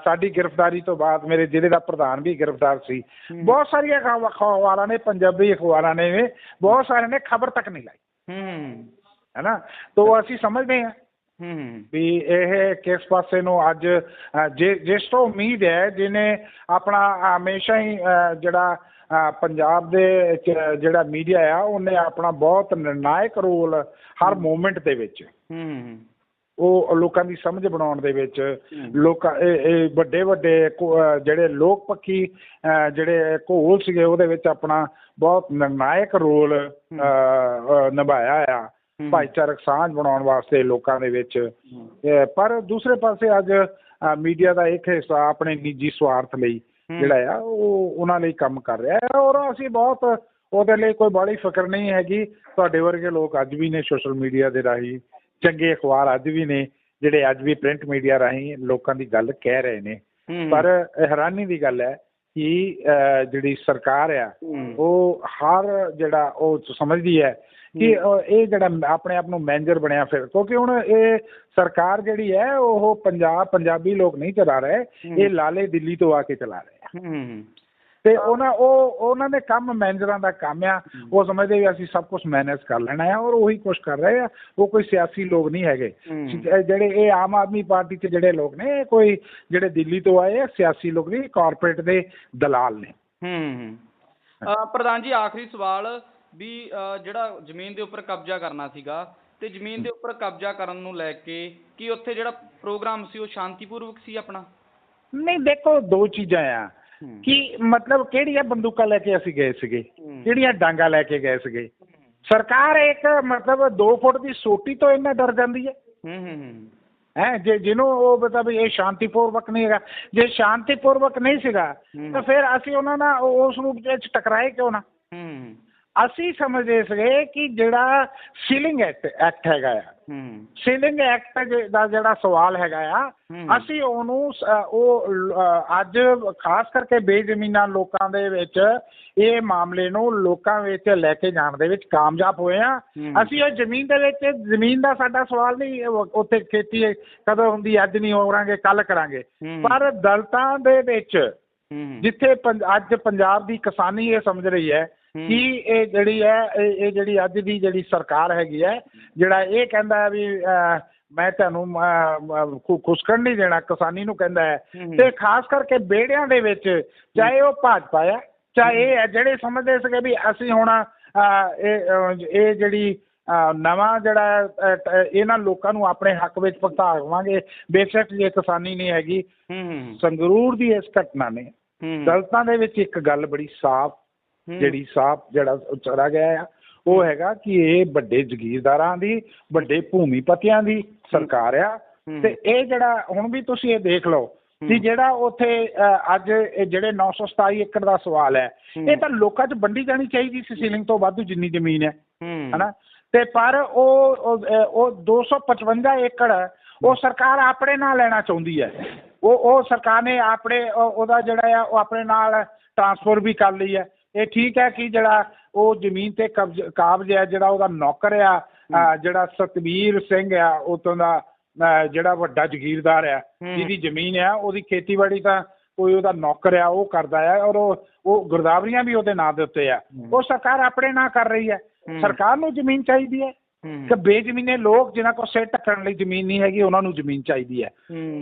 ਸਾਡੀ ਗ੍ਰਿਫਤਾਰੀ ਤੋਂ ਬਾਅਦ ਮੇਰੇ ਜ਼ਿਲ੍ਹੇ ਦਾ ਪ੍ਰਧਾਨ ਵੀ ਗ੍ਰਿਫਤਾਰ ਸੀ। ਬਹੁਤ ਸਾਰੀਆਂ ਅਖਬਾ- ਅਖਬਾਰਾਂ ਨੇ ਪੰਜਾਬੀ ਅਖਬਾਰਾਂ ਨੇ ਬਹੁਤ ਸਾਰਿਆਂ ਨੇ ਖਬਰ ਤੱਕ ਨਹੀਂ ਲਾਈ। ਹੂੰ। ਹੈ ਨਾ ਤੋਂ ਅਸੀਂ ਸਮਝਦੇ ਹਾਂ ਹੂੰ। ਵੀ ਇਹ ਕਿਸ ਪਾਸੇ ਨੂੰ ਅੱਜ ਜਿਸ ਤੋਂ ਉਮੀਦ ਹੈ ਜਿਹਨੇ ਆਪਣਾ ਹਮੇਸ਼ਾ ਹੀ ਜਿਹੜਾ ਪੰਜਾਬ ਦੇ ਜਿਹੜਾ ਮੀਡੀਆ ਆ ਉਹਨੇ ਆਪਣਾ ਬਹੁਤ ਨਿਰਣਾਇਕ ਰੋਲ ਹਰ ਮੂਮੈਂਟ ਦੇ ਵਿੱਚ। ਹੂੰ ਉਹ ਲੋਕਾਂ ਦੀ ਸਮਝ ਬਣਾਉਣ ਦੇ ਵਿੱਚ ਲੋਕਾਂ ਇਹ ਵੱਡੇ ਵੱਡੇ ਜਿਹੜੇ ਲੋਕ ਪੱਖੀ ਜਿਹੜੇ ਘੋਲ ਸੀਗੇ ਉਹਦੇ ਵਿੱਚ ਆਪਣਾ ਬਹੁਤ ਨਿਰਣਾਇਕ ਰੋਲ ਨਿਭਾਇਆ ਆ। ਭਾਈਚਾਰਕ ਸਾਂਝ ਬਣਾਉਣ ਵਾਸਤੇ ਲੋਕਾਂ ਦੇ ਵਿੱਚ। ਪਰ ਦੂਸਰੇ ਪਾਸੇ ਅੱਜ ਮੀਡੀਆ ਦਾ ਇੱਕ ਹਿੱਸਾ ਆਪਣੇ ਨਿੱਜੀ ਸਵਾਰਥ ਲਈ ਜਿਹੜਾ ਆ ਉਹ ਉਹਨਾਂ ਲਈ ਕੰਮ ਕਰ ਰਿਹਾ ਹੈ ਔਰ ਅਸੀਂ ਬਹੁਤ ਉਹਦੇ ਲਈ ਕੋਈ ਬੜੀ ਫਿਕਰ ਨਹੀਂ ਹੈਗੀ। ਤੁਹਾਡੇ ਵਰਗੇ ਲੋਕ ਅੱਜ ਵੀ ਨੇ ਸੋਸ਼ਲ ਮੀਡੀਆ ਦੇ ਰਾਹੀਂ ਚੰਗੇ ਅਖਬਾਰ ਅੱਜ ਵੀ ਨੇ ਜਿਹੜੇ ਅੱਜ ਵੀ ਪ੍ਰਿੰਟ ਮੀਡੀਆ ਰਾਹੀਂ ਲੋਕਾਂ ਦੀ ਗੱਲ ਕਹਿ ਰਹੇ ਨੇ। ਪਰ ਹੈਰਾਨੀ ਦੀ ਗੱਲ ਹੈ ਕਿ ਜਿਹੜੀ ਸਰਕਾਰ ਆ ਉਹ ਹਰ ਜਿਹੜਾ ਉਹ ਸਮਝਦੀ ਹੈ ਕਿ ਇਹ ਜਿਹੜਾ ਆਪਣੇ ਆਪ ਨੂੰ ਮੈਨੇਜਰ ਬਣਿਆ ਫਿਰ ਕਿਉਂਕਿ ਹੁਣ ਇਹ ਸਰਕਾਰ ਜਿਹੜੀ ਹੈ ਉਹ ਪੰਜਾਬ ਪੰਜਾਬੀ ਲੋਕ ਨਹੀਂ ਚਲਾ ਰਹੇ। ਇਹ ਲਾਲੇ ਦਿੱਲੀ ਤੋਂ ਆ ਕੇ ਚਲਾ ਰਹੇ। ਤੇ ਉਹਨਾਂ ਉਹ ਉਹਨਾਂ ਦੇ ਕੰਮ ਮੈਨੇਜਰਾਂ ਦਾ ਕੰਮ ਆ। ਉਹ ਸਮਝਦੇ ਵੀ ਅਸੀਂ ਸਭ ਕੁਝ ਮੈਨੇਜ ਕਰ ਲੈਣਾ ਹੈ ਔਰ ਉਹੀ ਕੁਝ ਕਰ ਰਹੇ ਆ। ਉਹ ਕੋਈ ਸਿਆਸੀ ਲੋਕ ਨਹੀਂ ਹੈਗੇ। ਜਿਹੜੇ ਇਹ ਆਮ ਆਦਮੀ ਪਾਰਟੀ 'ਚ ਜਿਹੜੇ ਲੋਕ ਨੇ ਇਹ ਕੋਈ ਜਿਹੜੇ ਦਿੱਲੀ ਤੋਂ ਆਏ ਆ ਸਿਆਸੀ ਲੋਕ ਨਹੀਂ ਕਾਰਪੋਰੇਟ ਦੇ ਦਲਾਲ ਨੇ। ਹੂੰ ਪ੍ਰਧਾਨ ਜੀ ਆਖਰੀ ਸਵਾਲ ਵੀ ਜਿਹੜਾ ਜ਼ਮੀਨ ਦੇ ਉੱਪਰ ਕਬਜ਼ਾ ਕਰਨਾ ਸੀਗਾ ਤੇ ਜ਼ਮੀਨ ਦੇ ਉੱਪਰ ਕਬਜ਼ਾ ਕਰਨ ਨੂੰ ਲੈ ਕੇ ਕੀ ਉੱਥੇ ਜਿਹੜਾ ਪ੍ਰੋਗਰਾਮ ਸੀ ਉਹ ਸ਼ਾਂਤੀਪੂਰਵਕ ਸੀ ਆਪਣਾ? ਨਹੀਂ ਦੇਖੋ ਦੋ ਚੀਜ਼ਾਂ ਆ। ਕਿ ਮਤਲਬ ਕਿਹੜੀਆਂ ਬੰਦੂਕਾਂ ਲੈ ਕੇ ਅਸੀਂ ਗਏ ਸੀਗੇ? ਕਿਹੜੀਆਂ ਡਾਂਗਾ ਲੈ ਕੇ ਗਏ ਸੀਗੇ? ਸਰਕਾਰ ਇੱਕ ਮਤਲਬ 2 ਫੁੱਟ ਦੀ ਸੋਟੀ ਤੋਂ ਇੰਨਾ ਡਰ ਜਾਂਦੀ ਹੈ? ਹੂੰ ਹੂੰ ਹੂੰ। ਹੈ ਜੇ ਜਿਹਨੂੰ ਉਹ ਪਤਾ ਵੀ ਇਹ ਸ਼ਾਂਤੀਪੂਰਵਕ ਨਹੀਂ ਹੈਗਾ। ਜੇ ਸ਼ਾਂਤੀਪੂਰਵਕ ਨਹੀਂ ਸੀਗਾ ਤਾਂ ਫਿਰ ਅਸੀਂ ਉਹਨਾਂ ਨਾਲ ਉਸ ਰੂਪ ਵਿੱਚ ਟਕਰਾਏ ਕਿਉਂ ਨਾ? ਅਸੀਂ ਸਮਝਦੇ ਸੀਗੇ ਕਿ ਜਿਹੜਾ ਸੀਲਿੰਗ ਐਕਟ ਹੈਗਾ ਆ ਹੂੰ ਸੀਲਿੰਗ ਐਕਟ ਦਾ ਜਿਹੜਾ ਸਵਾਲ ਹੈਗਾ ਆ। ਅਸੀਂ ਉਹਨੂੰ ਉਹ ਅੱਜ ਖਾਸ ਕਰਕੇ ਬੇਜ਼ਮੀਨਾਂ ਲੋਕਾਂ ਦੇ ਵਿੱਚ ਇਹ ਮਾਮਲੇ ਨੂੰ ਲੋਕਾਂ ਵਿੱਚ ਲੈ ਕੇ ਜਾਣ ਦੇ ਵਿੱਚ ਕਾਮਯਾਬ ਹੋਏ ਆ। ਅਸੀਂ ਇਹ ਜ਼ਮੀਨ ਦੇ ਵਿੱਚ ਜ਼ਮੀਨ ਦਾ ਸਾਡਾ ਸਵਾਲ ਨਹੀਂ ਉੱਥੇ ਖੇਤੀ ਕਦੋਂ ਹੁੰਦੀ ਅੱਜ ਨਹੀਂ ਹੋਵਾਂਗੇ ਕੱਲ ਕਰਾਂਗੇ। ਪਰ ਦਲਤਾਂ ਦੇ ਵਿੱਚ ਜਿੱਥੇ ਅੱਜ ਪੰਜਾਬ ਦੀ ਕਿਸਾਨੀ ਇਹ ਸਮਝ ਰਹੀ ਹੈ ਹੂੰ। ਕਿ ਇਹ ਜਿਹੜੀ ਹੈ ਇਹ ਜਿਹੜੀ ਅੱਜ ਦੀ ਜਿਹੜੀ ਸਰਕਾਰ ਹੈਗੀ ਹੈ ਜਿਹੜਾ ਇਹ ਕਹਿੰਦਾ ਹੈ ਵੀ ਮੈਂ ਤੁਹਾਨੂੰ ਖੁਸਕਣ ਨਹੀਂ ਦੇਣਾ ਕਿਸਾਨੀ ਨੂੰ ਕਹਿੰਦਾ ਹੈ ਹੂੰ। ਤੇ ਖਾਸ ਕਰਕੇ ਬੇੜਿਆਂ ਦੇ ਵਿੱਚ ਚਾਹੇ ਉਹ ਭਾਜਪਾ ਆ ਚਾਹੇ ਇਹ ਹੈ ਜਿਹੜੇ ਸਮਝਦੇ ਸੀਗੇ ਵੀ ਅਸੀਂ ਹੁਣ ਇਹ ਜਿਹੜੀ ਨਵਾਂ ਜਿਹੜਾ ਇਹਨਾਂ ਲੋਕਾਂ ਨੂੰ ਆਪਣੇ ਹੱਕ ਵਿੱਚ ਭੁਗਤਾਵਾਂਗੇ ਬੇਸ਼ੱਕ ਜੇ ਕਿਸਾਨੀ ਨਹੀਂ ਹੈਗੀ ਸੰਗਰੂਰ ਦੀ ਇਸ ਘਟਨਾ ਨੇ ਦਲਤਾਂ ਦੇ ਵਿੱਚ ਇੱਕ ਗੱਲ ਬੜੀ ਸਾਫ਼। ਜਿਹੜੀ ਸਾਫ਼ ਜਿਹੜਾ ਉਚਾਰਾ ਗਿਆ ਆ ਉਹ ਹੈਗਾ ਕਿ ਇਹ ਵੱਡੇ ਜ਼ਗੀਰਦਾਰਾਂ ਦੀ ਵੱਡੇ ਭੂਮੀਪਤੀਆਂ ਦੀ ਸਰਕਾਰ ਆ। ਤੇ ਇਹ ਜਿਹੜਾ ਹੁਣ ਵੀ ਤੁਸੀਂ ਇਹ ਦੇਖ ਲਓ ਕਿ ਜਿਹੜਾ ਉੱਥੇ ਅੱਜ ਇਹ ਜਿਹੜੇ 927 ਏਕੜ ਦਾ ਸਵਾਲ ਹੈ। ਇਹ ਤਾਂ ਲੋਕਾਂ 'ਚ ਵੰਡੀ ਜਾਣੀ ਚਾਹੀਦੀ ਸੀ ਸੀਲਿੰਗ ਤੋਂ ਵਾਧੂ ਜਿੰਨੀ ਜ਼ਮੀਨ ਹੂੰ। ਹਨਾ? ਤੇ ਪਰ ਉਹ ਉਹ ਅ, ਉਹ 255 ਏਕੜ ਉਹ ਸਰਕਾਰ ਆਪਣੇ ਨਾਲ ਲੈਣਾ ਚਾਹੁੰਦੀ ਹੈ। ਉਹ ਉਹ ਸਰਕਾਰ ਨੇ ਆਪਣੇ ਉਹ- ਉਹਦਾ ਜਿਹੜਾ ਆ ਉਹ ਆਪਣੇ ਨਾਲ ਟਰਾਂਸਫਰ ਵੀ ਕਰ ਲਈ ਹੈ। ਇਹ ਠੀਕ ਹੈ ਕਿ ਜਿਹੜਾ ਉਹ ਜ਼ਮੀਨ ਤੇ ਕਬਜ਼ ਹੈ ਜਿਹੜਾ ਉਹਦਾ ਨੌਕਰ ਆ ਜਿਹੜਾ ਸਤਵੀਰ ਸਿੰਘ ਆ ਉਤੋਂ ਦਾ ਜਿਹੜਾ ਵੱਡਾ ਜ਼ਗੀਰਦਾਰ ਆ। ਜਿਹਦੀ ਜ਼ਮੀਨ ਆ ਉਹਦੀ ਖੇਤੀਬਾੜੀ ਤਾਂ ਕੋਈ ਉਹਦਾ ਨੌਕਰ ਆ ਉਹ ਕਰਦਾ ਆ ਔਰ ਉਹ ਉਹ ਗੁਰਦਾਵਰੀਆਂ ਵੀ ਉਹਦੇ ਨਾਂ ਦੇ ਉੱਤੇ ਆ। ਉਹ ਸਰਕਾਰ ਆਪਣੇ ਨਾਂ ਕਰ ਰਹੀ ਹੂੰ। ਸਰਕਾਰ ਨੂੰ ਜ਼ਮੀਨ ਚਾਹੀਦੀ ਹੈ ਕਿ ਬੇਜ਼ਮੀਨੇ ਲੋਕ ਜਿਨ੍ਹਾਂ ਕੋਲ ਸਿਰ ਢੱਕਣ ਲਈ ਜ਼ਮੀਨ ਨਹੀਂ ਹੈਗੀ ਉਹਨਾਂ ਨੂੰ ਜ਼ਮੀਨ ਚਾਹੀਦੀ ਹੈ।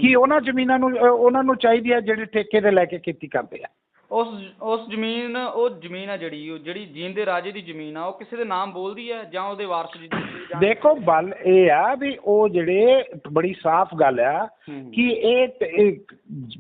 ਕਿ ਉਹਨਾਂ ਜ਼ਮੀਨਾਂ ਨੂੰ ਉਹਨਾਂ ਨੂੰ ਚਾਹੀਦੀ ਹੈ ਜਿਹੜੇ ਠੇਕੇ ਤੇ ਲੈ ਕੇ ਖੇਤੀ ਕਰਦੇ ਆ ਉਸ ਉਸ ਜ਼ਮੀਨ ਉਹ ਜ਼ਮੀਨ ਆ ਜਿਹੜੀ ਉਹ ਜਿਹੜੀ ਜੀਂਦੇ ਰਾਜੇ ਦੀ ਜ਼ਮੀਨ ਆ ਉਹ ਕਿਸੇ ਦੇ ਨਾਮ ਬੋਲਦੀ ਹੈ ਜਾਂ ਉਹਦੇ ਵਾਰਸ ਦੀ ਦੇਖੋ ਗੱਲ ਇਹ ਆ ਵੀ ਉਹ ਜਿਹੜੇ ਬੜੀ ਸਾਫ਼ ਗੱਲ ਆ। ਕਿ ਇਹ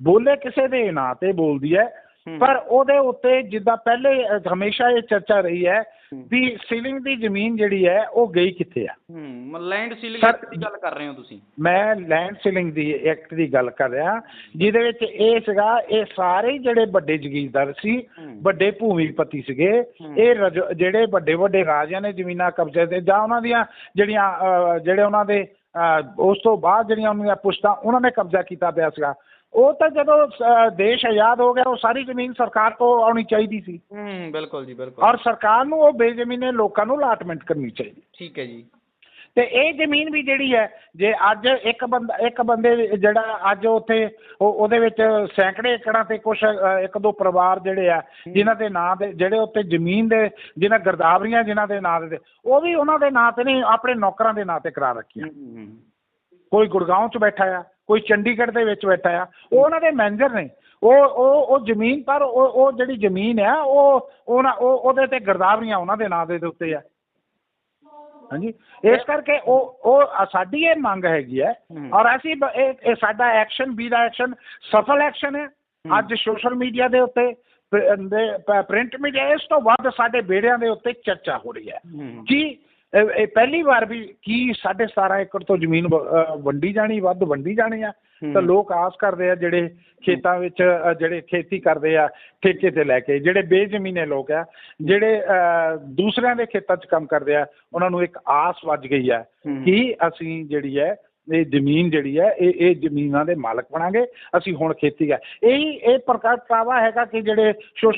ਬੋਲੇ ਕਿਸੇ ਦੇ ਨਾਂ ਤੇ ਬੋਲਦੀ ਹੈ। ਪਰ ਉਹਦੇ ਉੱਤੇ ਜਿੱਦਾਂ ਪਹਿਲੇ ਹਮੇਸ਼ਾ ਇਹ ਚਰਚਾ ਰਹੀ ਹੂੰ। ਵੀ ਸੀਲਿੰਗ ਦੀ ਜ਼ਮੀਨ ਜਿਹੜੀ ਹੈ ਉਹ ਗਈ ਕਿੱਥੇ ਆ ਹੂੰ ਲੈਂਡ ਸੀਲਿੰਗ ਦੀ ਗੱਲ ਕਰ ਰਹੇ ਹੋ ਤੁਸੀਂ ਮੈਂ ਲੈਂਡ ਸੀਲਿੰਗ ਦੀ ਐਕਟ ਦੀ ਗੱਲ ਕਰ ਰਿਹਾ ਜਿਹਦੇ ਵਿੱਚ ਇਹ ਸੀਗਾ ਇਹ ਸਾਰੇ ਜਿਹੜੇ ਵੱਡੇ ਜ਼ਗੀਰਦਾਰ ਸੀ। ਵੱਡੇ ਭੂਮੀਪਤੀ ਸੀਗੇ। ਇਹ ਜਿਹੜੇ ਵੱਡੇ ਵੱਡੇ ਰਾਜਿਆਂ ਨੇ ਜ਼ਮੀਨਾਂ ਕਬਜ਼ੇ ਤੇ ਜਾਂ ਉਹਨਾਂ ਦੀਆਂ ਜਿਹੜੀਆਂ ਜਿਹੜੇ ਉਹਨਾਂ ਦੇ ਉਸ ਤੋਂ ਬਾਅਦ ਜਿਹੜੀਆਂ ਉਹਨਾਂ ਦੀਆਂ ਪੁਸ਼ਤਾਂ ਉਹਨਾਂ ਨੇ ਕਬਜ਼ਾ ਕੀਤਾ ਪਿਆ ਸੀਗਾ ਉਹ ਤਾਂ ਜਦੋਂ ਦੇਸ਼ ਆਜ਼ਾਦ ਹੋ ਗਿਆ ਉਹ ਸਾਰੀ ਜ਼ਮੀਨ ਸਰਕਾਰ ਕੋਲ ਆਉਣੀ ਚਾਹੀਦੀ ਸੀ। ਹੂੰ ਬਿਲਕੁਲ ਜੀ ਬਿਲਕੁਲ। ਔਰ ਸਰਕਾਰ ਨੂੰ ਉਹ ਬੇਜ਼ਮੀਨੇ ਲੋਕਾਂ ਨੂੰ ਅਲਾਟਮੈਂਟ ਕਰਨੀ ਚਾਹੀਦੀ। ਠੀਕ ਹੈ ਜੀ। ਤੇ ਇਹ ਜ਼ਮੀਨ ਵੀ ਜਿਹੜੀ ਹੈ ਜੇ ਅੱਜ ਇੱਕ ਬੰਦਾ ਇੱਕ ਬੰਦੇ ਜਿਹੜਾ ਅੱਜ ਉੱਥੇ ਉਹ ਉਹਦੇ ਵਿੱਚ ਸੈਂਕੜੇ ਏਕੜਾਂ ਤੇ ਕੁਝ ਇੱਕ ਦੋ ਪਰਿਵਾਰ ਜਿਹੜੇ ਆ ਜਿਨ੍ਹਾਂ ਦੇ ਨਾਂ ਦੇ ਜਿਹੜੇ ਉੱਤੇ ਜ਼ਮੀਨ ਦੇ ਜਿਨ੍ਹਾਂ ਗਰਦਾਵਰੀਆਂ ਜਿਨ੍ਹਾਂ ਦੇ ਨਾਂ ਦੇ ਉਹ ਵੀ ਉਹਨਾਂ ਦੇ ਨਾਂ ਤੇ ਨਹੀਂ ਆਪਣੇ ਨੌਕਰਾਂ ਦੇ ਨਾਂ ਤੇ ਕਰਾ ਰੱਖੀਆਂ। ਕੋਈ ਗੁੜਗਾਉਂ 'ਚ ਬੈਠਾ ਆ ਕੋਈ ਚੰਡੀਗੜ੍ਹ ਦੇ ਵਿੱਚ ਬੈਠਾ ਆ ਉਹ ਉਹਨਾਂ ਦੇ ਮੈਨੇਜਰ ਨੇ। ਉਹ ਉਹ ਉਹ ਜ਼ਮੀਨ ਪਰ ਉਹ ਉਹ ਜਿਹੜੀ ਜ਼ਮੀਨ ਆ ਉਹ ਉਹਨਾਂ ਉਹ ਉਹਦੇ ਤੇ ਗਰਦਾਵਰੀਆਂ ਉਹਨਾਂ ਦੇ ਨਾਂ ਦੇ ਉੱਤੇ ਆ। ਹਾਂਜੀ? ਇਸ ਕਰਕੇ ਉਹ ਉਹ ਸਾਡੀ ਇਹ ਮੰਗ ਹੈਗੀ ਹੈ। ਔਰ ਅਸੀਂ ਇਹ ਸਾਡਾ ਐਕਸ਼ਨ ਵੀ ਦਾ ਐਕਸ਼ਨ ਸਫਲ ਐਕਸ਼ਨ ਹੈ। ਅੱਜ ਸੋਸ਼ਲ ਮੀਡੀਆ ਦੇ ਉੱਤੇ ਪ੍ਰਿੰਟ ਮੀਡੀਆ ਇਸ ਤੋਂ ਵੱਧ ਸਾਡੇ ਬੇੜਿਆਂ ਦੇ ਉੱਤੇ ਚਰਚਾ ਹੋ ਰਹੀ ਹੈ। ਹੂੰ। ਕਿ ਇਹ ਪਹਿਲੀ ਵਾਰ ਵੀ ਕੀ 17.5 ਏਕੜ ਤੋਂ ਜ਼ਮੀਨ ਵੰਡੀ ਜਾਣੀ ਵੱਧ ਵੰਡੀ ਜਾਣੀ ਆ। ਤਾਂ ਲੋਕ ਆਸ ਕਰਦੇ ਆ ਜਿਹੜੇ ਖੇਤਾਂ ਵਿੱਚ ਜਿਹੜੇ ਖੇਤੀ ਕਰਦੇ ਆ ਠੇਕੇ ਤੇ ਲੈ ਕੇ ਜਿਹੜੇ ਬੇਜ਼ਮੀਨੇ ਲੋਕ ਆ ਜਿਹੜੇ ਦੂਸਰਿਆਂ ਦੇ ਖੇਤਾਂ 'ਚ ਕੰਮ ਕਰਦੇ ਆ ਉਹਨਾਂ ਨੂੰ ਇੱਕ ਆਸ ਵੱਜ ਗਈ ਆ। ਕਿ ਅਸੀਂ ਜਿਹੜੀ ਹੈ ਇਹ ਜ਼ਮੀਨ ਜਿਹੜੀ ਹੈ ਇਹ ਇਹ ਜ਼ਮੀਨਾਂ ਦੇ ਮਾਲਕ ਬਣਾਂਗੇ ਅਸੀਂ ਹੁਣ ਖੇਤੀ ਹੈ ਇਹੀ ਇਹ ਪ੍ਰਗਟਾਵਾ ਹੈਗਾ ਕਿ ਜਿਹੜੇ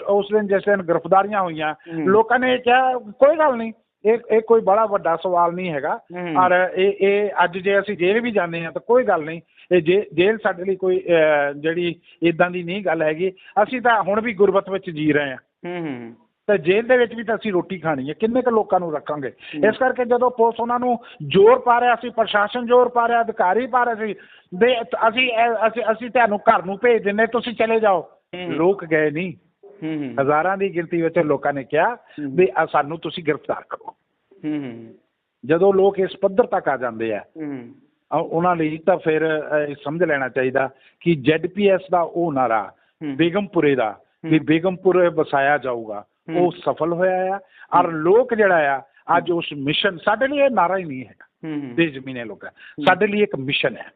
ਉਸ ਦਿਨ ਜਿਸ ਦਿਨ ਗ੍ਰਿਫਤਾਰੀਆਂ ਹੋਈਆਂ। ਲੋਕਾਂ ਨੇ ਕਿਹਾ ਕੋਈ ਗੱਲ ਨਹੀਂ ਇਹ ਇਹ ਕੋਈ ਬੜਾ ਵੱਡਾ ਸਵਾਲ ਨਹੀਂ ਹੈਗਾ। ਔਰ ਇਹ ਇਹ ਅੱਜ ਜੇ ਅਸੀਂ ਜੇਲ੍ਹ ਵੀ ਜਾਂਦੇ ਹਾਂ ਤਾਂ ਕੋਈ ਗੱਲ ਨਹੀਂ। ਇਹ ਜੇ ਜੇਲ੍ਹ ਸਾਡੇ ਲਈ ਕੋਈ ਜਿਹੜੀ ਇਦਾਂ ਦੀ ਨਹੀਂ ਗੱਲ ਹੈਗੀ। ਅਸੀਂ ਤਾਂ ਹੁਣ ਵੀ ਗੁਰਬਤ ਵਿੱਚ ਜੀ ਰਹੇ ਹਾਂ। ਹੂੰ ਹੂੰ ਤੇ ਜੇਲ੍ਹ ਦੇ ਵਿੱਚ ਵੀ ਤਾਂ ਅਸੀਂ ਰੋਟੀ ਖਾਣੀ ਹੈ। ਕਿੰਨੇ ਕੁ ਲੋਕਾਂ ਨੂੰ ਰੱਖਾਂਗੇ? ਇਸ ਕਰਕੇ ਜਦੋਂ ਪੁਲਿਸ ਉਹਨਾਂ ਨੂੰ ਜ਼ੋਰ ਪਾ ਰਿਹਾ ਸੀ ਪ੍ਰਸ਼ਾਸਨ ਜ਼ੋਰ ਪਾ ਰਿਹਾ ਅਧਿਕਾਰੀ ਪਾ ਰਹੇ ਸੀ ਦੇ ਅਸੀਂ ਅਸੀਂ ਅਸੀਂ ਤੁਹਾਨੂੰ ਘਰ ਨੂੰ ਭੇਜ ਦਿੰਦੇ ਤੁਸੀਂ ਚਲੇ ਜਾਓ। ਲੋਕ ਗਏ ਨਹੀਂ। ਹਜ਼ਾਰਾਂ ਦੀ ਗਿਣਤੀ ਵਿੱਚ ਲੋਕਾਂ ਨੇ ਕਿਹਾ। ਵੀ ਸਾਨੂੰ ਤੁਸੀਂ ਗ੍ਰਿਫਤਾਰ ਕਰੋ। ਜਦੋਂ ਲੋਕ ਇਸ ਪੱਧਰ ਤੱਕ ਆ ਜਾਂਦੇ ਆ ਉਹਨਾਂ ਲਈ ਤਾਂ ਫਿਰ ਸਮਝ ਲੈਣਾ ਚਾਹੀਦਾ ਕਿ ਜ਼ੈਡਪੀਐਸ ਦਾ ਉਹ ਨਾਰਾ। ਬੇਗਮਪੁਰੇ ਦਾ ਵੀ। ਬੇਗਮਪੁਰੇ ਵਸਾਇਆ ਜਾਊਗਾ। ਉਹ ਸਫਲ ਹੋਇਆ ਆ ਔਰ ਲੋਕ ਜਿਹੜਾ ਆ ਅੱਜ ਉਸ ਮਿਸ਼ਨ ਸਾਡੇ ਲਈ ਇਹ ਨਾਰਾ ਹੀ ਨਹੀਂ ਹੈਗਾ। ਬੇਜ਼ਮੀਨੇ ਲੋਕਾਂ ਸਾਡੇ ਲਈ ਇੱਕ ਮਿਸ਼ਨ ਹੈ।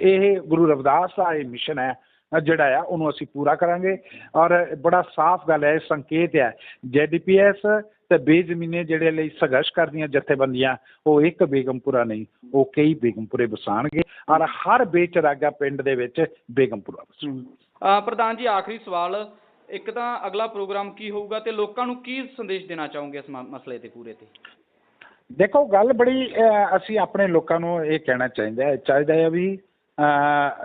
ਇਹ ਗੁਰੂ ਰਵਿਦਾਸ ਦਾ ਇਹ ਮਿਸ਼ਨ ਹੈ ਜਿਹੜਾ ਆ ਉਹਨੂੰ ਅਸੀਂ ਪੂਰਾ ਕਰਾਂਗੇ। ਔਰ ਬੜਾ ਸਾਫ਼ ਗੱਲ ਹੈ ਸੰਕੇਤ ਹੈ ਜੈਡੀਪੀਐਸ ਤੇ ਬੇਜ਼ਮੀਨੇ ਜਿਹੜੇ ਲਈ ਸੰਘਰਸ਼ ਕਰਦੀਆਂ ਜਥੇਬੰਦੀਆਂ ਉਹ ਇੱਕ ਬੇਗਮਪੁਰਾ ਨਹੀਂ ਉਹ ਕਈ ਬੇਗਮਪੁਰੇ ਵਸਾਣਗੇ ਔਰ ਹਰ ਬੇਚਰਾਗਾ ਪਿੰਡ ਦੇ ਵਿੱਚ ਬੇਗਮਪੁਰਾ ਪ੍ਰਧਾਨ ਜੀ ਆਖਰੀ ਸਵਾਲ ਇੱਕ ਤਾਂ ਅਗਲਾ ਪ੍ਰੋਗਰਾਮ ਕੀ ਹੋਊਗਾ ਤੇ ਲੋਕਾਂ ਨੂੰ ਕੀ ਸੰਦੇਸ਼ ਦੇਣਾ ਚਾਹੋਗੇ ਇਸ ਮਸਲੇ ਤੇ ਪੂਰੇ ਤੇ? ਦੇਖੋ ਗੱਲ ਬੜੀ ਅਸੀਂ ਆਪਣੇ ਲੋਕਾਂ ਨੂੰ ਇਹ ਕਹਿਣਾ ਚਾਹੀਦਾ ਹੈ ਚਾਹੀਦਾ ਹੈ ਵੀ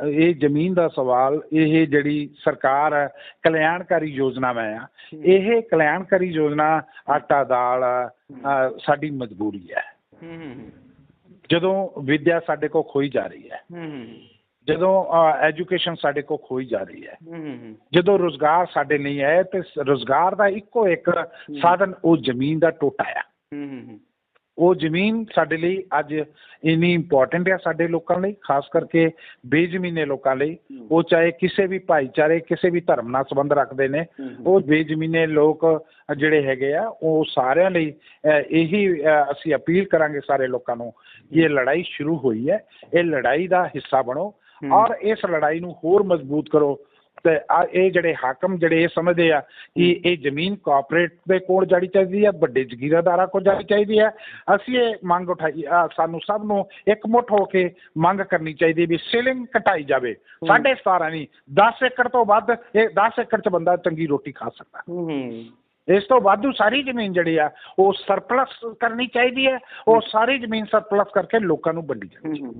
ਇਹ ਜ਼ਮੀਨ ਦਾ ਸਵਾਲ ਇਹ ਜਿਹੜੀ ਸਰਕਾਰ ਹੈ, ਕਲਿਆਣਕਾਰੀ ਯੋਜਨਾਵਾਂ ਆ ਇਹ ਕਲਿਆਣਕਾਰੀ ਯੋਜਨਾ ਆਟਾ ਦਾਲ ਸਾਡੀ ਮਜਬੂਰੀ ਹੈ। ਜਦੋਂ ਵਿਦਿਆ ਸਾਡੇ ਕੋਲ ਖੋਈ ਜਾ ਰਹੀ ਹੈ ਜਦੋਂ ਐਜੂਕੇਸ਼ਨ ਸਾਡੇ ਕੋਲ ਖੋਈ ਜਾ ਰਹੀ ਹੈ। ਜਦੋਂ ਰੋਜ਼ਗਾਰ ਸਾਡੇ ਨਹੀਂ ਹੈ ਤੇ ਰੋਜ਼ਗਾਰ ਦਾ ਇੱਕੋ ਇੱਕ ਸਾਧਨ ਉਹ ਜ਼ਮੀਨ ਦਾ ਟੋਟਾ ਆ। ਉਹ ਜ਼ਮੀਨ ਸਾਡੇ ਲਈ ਅੱਜ ਇੰਨੀ ਇੰਪੋਰਟੈਂਟ ਹੈ ਸਾਡੇ ਲੋਕਾਂ ਲਈ ਖਾਸ ਕਰਕੇ ਬੇਜ਼ਮੀਨੇ ਲੋਕਾਂ ਲਈ। ਉਹ ਚਾਹੇ ਕਿਸੇ ਵੀ ਭਾਈਚਾਰੇ ਕਿਸੇ ਵੀ ਧਰਮ ਨਾਲ ਸੰਬੰਧ ਰੱਖਦੇ ਨੇ ਉਹ ਬੇਜ਼ਮੀਨੇ ਲੋਕ ਜਿਹੜੇ ਹੈਗੇ ਆ ਉਹ ਸਾਰਿਆਂ ਲਈ ਇਹੀ ਅਸੀਂ ਅਪੀਲ ਕਰਾਂਗੇ ਸਾਰੇ ਲੋਕਾਂ ਨੂੰ ਇਹ ਲੜਾਈ ਸ਼ੁਰੂ ਹੋਈ ਹੈ ਇਹ ਲੜਾਈ ਦਾ ਹਿੱਸਾ ਬਣੋ। ਔਰ ਇਸ ਲੜਾਈ ਨੂੰ ਹੋਰ ਮਜ਼ਬੂਤ ਕਰੋ। ਤੇ ਆ ਇਹ ਜਿਹੜੇ ਹਾਕਮ ਜਿਹੜੇ ਇਹ ਸਮਝਦੇ ਆ ਕਿ ਇਹ ਜ਼ਮੀਨ ਕਾਰਪੋਰੇਟ ਦੇ ਕੋਲ ਜਾਣੀ ਚਾਹੀਦੀ ਹੈ ਵੱਡੇ ਜ਼ਗੀਰਦਾਰਾਂ ਕੋਲ ਜਾਣੀ ਚਾਹੀਦੀ ਹੈ ਅਸੀਂ ਇਹ ਮੰਗ ਉਠਾਈ ਆ, ਸਾਨੂੰ ਸਭ ਨੂੰ ਇਕਮੁੱਠ ਹੋ ਕੇ ਮੰਗ ਕਰਨੀ ਚਾਹੀਦੀ ਵੀ ਸੀਲਿੰਗ ਘਟਾਈ ਜਾਵੇ। ਸਾਢੇ 17 ਨਹੀਂ 10 ਏਕੜ ਤੋਂ ਵੱਧ ਇਹ 10 ਏਕੜ 'ਚ ਬੰਦਾ ਚੰਗੀ ਰੋਟੀ ਖਾ ਸਕਦਾ। ਹੂੰ। ਇਸ ਤੋਂ ਵਾਧੂ ਸਾਰੀ ਜ਼ਮੀਨ ਜਿਹੜੀ ਆ ਉਹ ਸਰਪਲਸ ਕਰਨੀ ਚਾਹੀਦੀ ਹੈ ਉਹ ਸਾਰੀ ਜ਼ਮੀਨ ਸਰਪਲਸ ਕਰਕੇ ਲੋਕਾਂ ਨੂੰ ਵੰਡੀ ਜਾਣੀ ਹੂੰ।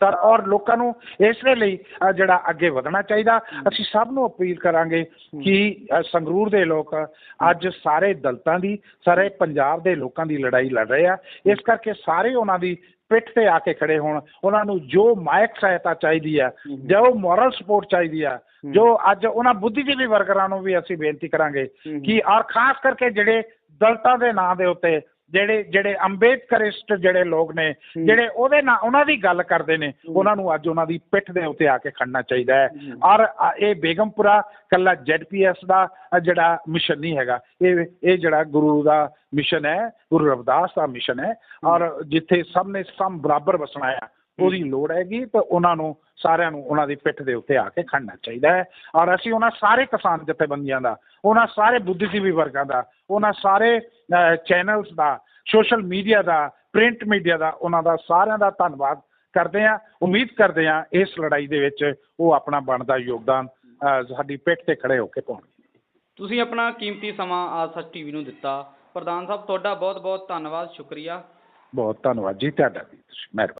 ਸਰ ਔਰ ਲੋਕਾਂ ਨੂੰ ਇਸ ਦੇ ਲਈ ਜਿਹੜਾ ਅੱਗੇ ਵਧਣਾ ਚਾਹੀਦਾ। ਅਸੀਂ ਸਭ ਨੂੰ ਅਪੀਲ ਕਰਾਂਗੇ ਕਿ ਸੰਗਰੂਰ ਦੇ ਲੋਕ ਅੱਜ ਸਾਰੇ ਦਲਤਾਂ ਦੀ ਸਾਰੇ ਪੰਜਾਬ ਦੇ ਲੋਕਾਂ ਦੀ ਲੜਾਈ ਲੜ ਰਹੇ ਆ। ਇਸ ਕਰਕੇ ਸਾਰੇ ਉਹਨਾਂ ਦੀ ਪਿੱਠ ਤੇ ਆ ਕੇ ਖੜੇ ਹੋਣ। ਉਹਨਾਂ ਨੂੰ ਜੋ ਮਾਇਕ ਸਹਾਇਤਾ ਚਾਹੀਦੀ ਆ ਜੋ ਮੋਰਲ ਸਪੋਰਟ ਚਾਹੀਦੀ ਆ ਜੋ ਅੱਜ ਉਹਨਾਂ ਬੁੱਧੀਜੀਵੀ ਵਰਕਰਾਂ ਨੂੰ ਵੀ ਅਸੀਂ ਬੇਨਤੀ ਕਰਾਂਗੇ ਕਿ ਔਰ ਖਾਸ ਕਰਕੇ ਜਿਹੜੇ ਦਲਤਾਂ ਦੇ ਨਾਂ ਦੇ ਉੱਤੇ ਜਿਹੜੇ ਜਿਹੜੇ ਅੰਬੇਦਕਰਿਸਟ ਜਿਹੜੇ ਲੋਕ ਨੇ ਜਿਹੜੇ ਉਹਦੇ ਨਾਲ ਉਹਨਾਂ ਦੀ ਗੱਲ ਕਰਦੇ ਨੇ ਉਹਨਾਂ ਨੂੰ ਅੱਜ ਉਹਨਾਂ ਦੀ ਪਿੱਠ ਦੇ ਉੱਤੇ ਆ ਕੇ ਖੜਨਾ ਚਾਹੀਦਾ ਹੈ। ਔਰ ਇਹ ਬੇਗਮਪੁਰਾ ਕੱਲਾ ਜ਼ੈਡਪੀਐਸ ਦਾ ਜਿਹੜਾ ਮਿਸ਼ਨ ਨਹੀਂ ਹੈਗਾ ਇਹ ਇਹ ਜਿਹੜਾ ਗੁਰੂ ਦਾ ਮਿਸ਼ਨ ਹੈ ਗੁਰੂ ਰਵਿਦਾਸ ਦਾ ਮਿਸ਼ਨ ਹੈ। ਔਰ ਜਿੱਥੇ ਸਭ ਨੇ ਸਮ ਬਰਾਬਰ ਵਸਣਾ ਹੈ ਉਹਦੀ ਲੋੜ ਹੈਗੀ ਤੇ ਉਹਨਾਂ ਨੂੰ ਸਾਰਿਆਂ ਨੂੰ ਉਹਨਾਂ ਦੀ ਪਿੱਠ ਦੇ ਉੱਤੇ ਆ ਕੇ ਖੜਨਾ ਚਾਹੀਦਾ ਹੈ। ਔਰ ਅਸੀਂ ਉਹਨਾਂ ਸਾਰੇ ਕਿਸਾਨ ਜਥੇਬੰਦੀਆਂ ਦਾ ਉਹਨਾਂ ਸਾਰੇ ਬੁੱਧੀਜੀਵੀ ਵਰਗਾਂ ਦਾ ਉਹਨਾਂ ਸਾਰੇ ਚੈਨਲਸ ਦਾ ਸੋਸ਼ਲ ਮੀਡੀਆ ਦਾ ਪ੍ਰਿੰਟ ਮੀਡੀਆ ਦਾ ਉਹਨਾਂ ਦਾ ਸਾਰਿਆਂ ਦਾ ਧੰਨਵਾਦ ਕਰਦੇ ਹਾਂ। ਉਮੀਦ ਕਰਦੇ ਹਾਂ ਇਸ ਲੜਾਈ ਦੇ ਵਿੱਚ ਉਹ ਆਪਣਾ ਬਣਦਾ ਯੋਗਦਾਨ ਸਾਡੀ ਪਿੱਠ ਤੇ ਖੜੇ ਹੋ ਕੇ ਪਾਉਣਗੇ। ਤੁਸੀਂ ਆਪਣਾ ਕੀਮਤੀ ਸਮਾਂ ਆਜ ਸੱਚ ਟੀਵੀ ਨੂੰ ਦਿੱਤਾ। ਪ੍ਰਧਾਨ ਸਾਹਿਬ ਤੁਹਾਡਾ ਬਹੁਤ ਬਹੁਤ ਧੰਨਵਾਦ ਸ਼ੁਕਰੀਆ। ਬਹੁਤ ਧੰਨਵਾਦ ਜੀ ਤੁਹਾਡਾ ਵੀ। ਮਿਹਰਬਾਨੀ।